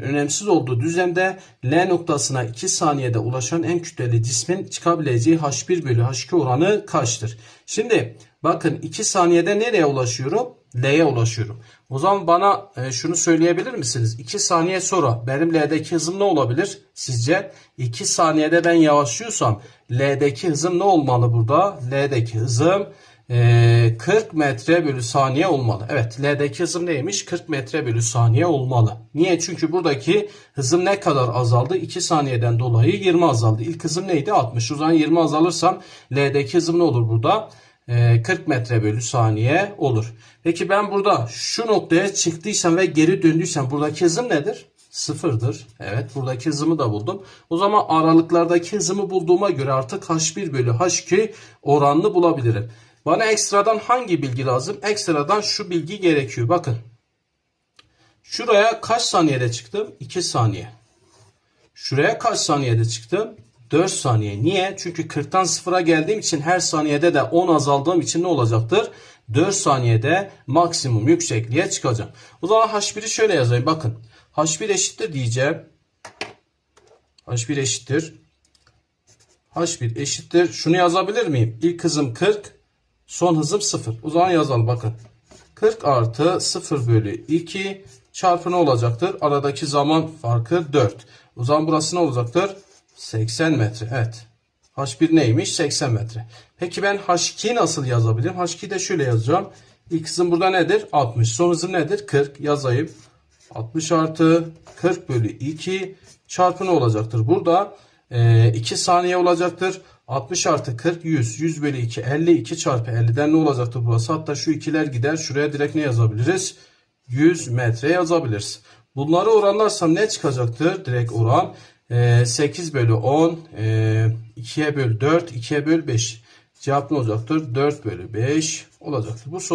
önemsiz olduğu düzende L noktasına 2 saniyede ulaşan en kütleli cismin çıkabileceği H1 bölü H2 oranı kaçtır? Şimdi bakın 2 saniyede nereye ulaşıyorum? L'ye ulaşıyorum. O zaman bana e, şunu söyleyebilir misiniz? 2 saniye sonra benim L'deki hızım ne olabilir sizce? 2 saniyede ben yavaşlıyorsam L'deki hızım ne olmalı burada? L'deki hızım e, 40 metre bölü saniye olmalı. Evet L'deki hızım neymiş? 40 metre bölü saniye olmalı. Niye? Çünkü buradaki hızım ne kadar azaldı? 2 saniyeden dolayı 20 azaldı. İlk hızım neydi? 60. O zaman 20 azalırsam L'deki hızım ne olur burada? Ee, 40 metre bölü saniye olur. Peki ben burada şu noktaya çıktıysam ve geri döndüysem buradaki hızım nedir? Sıfırdır. Evet buradaki hızımı da buldum. O zaman aralıklardaki hızımı bulduğuma göre artık H1 bölü H2 oranını bulabilirim. Bana ekstradan hangi bilgi lazım? Ekstradan şu bilgi gerekiyor. Bakın. Şuraya kaç saniyede çıktım? 2 saniye. Şuraya kaç saniyede çıktım? 4 saniye. Niye? Çünkü 40'tan 0'a geldiğim için her saniyede de 10 azaldığım için ne olacaktır? 4 saniyede maksimum yüksekliğe çıkacağım. O zaman H1'i şöyle yazayım. Bakın. H1 eşittir diyeceğim. H1 eşittir. H1 eşittir. Şunu yazabilir miyim? İlk hızım 40. Son hızım 0. O zaman yazalım bakın. 40 artı 0 bölü 2 çarpı ne olacaktır? Aradaki zaman farkı 4. O zaman burası ne olacaktır? 80 metre. Evet. H1 neymiş? 80 metre. Peki ben H2'yi nasıl yazabilirim? H2'yi de şöyle yazacağım. İlk hızım burada nedir? 60. Son hızım nedir? 40. Yazayım. 60 artı 40 bölü 2 çarpı ne olacaktır? Burada e, 2 saniye olacaktır. 60 artı 40 100. 100 bölü 2 52 çarpı 50'den ne olacaktır burası? Hatta şu ikiler gider. Şuraya direkt ne yazabiliriz? 100 metre yazabiliriz. Bunları oranlarsam ne çıkacaktır? Direkt oran. E, 8 bölü 10 e, 2'ye bölü 4 2'ye bölü 5. Cevap ne olacaktır? 4 bölü 5 olacaktır. Bu soru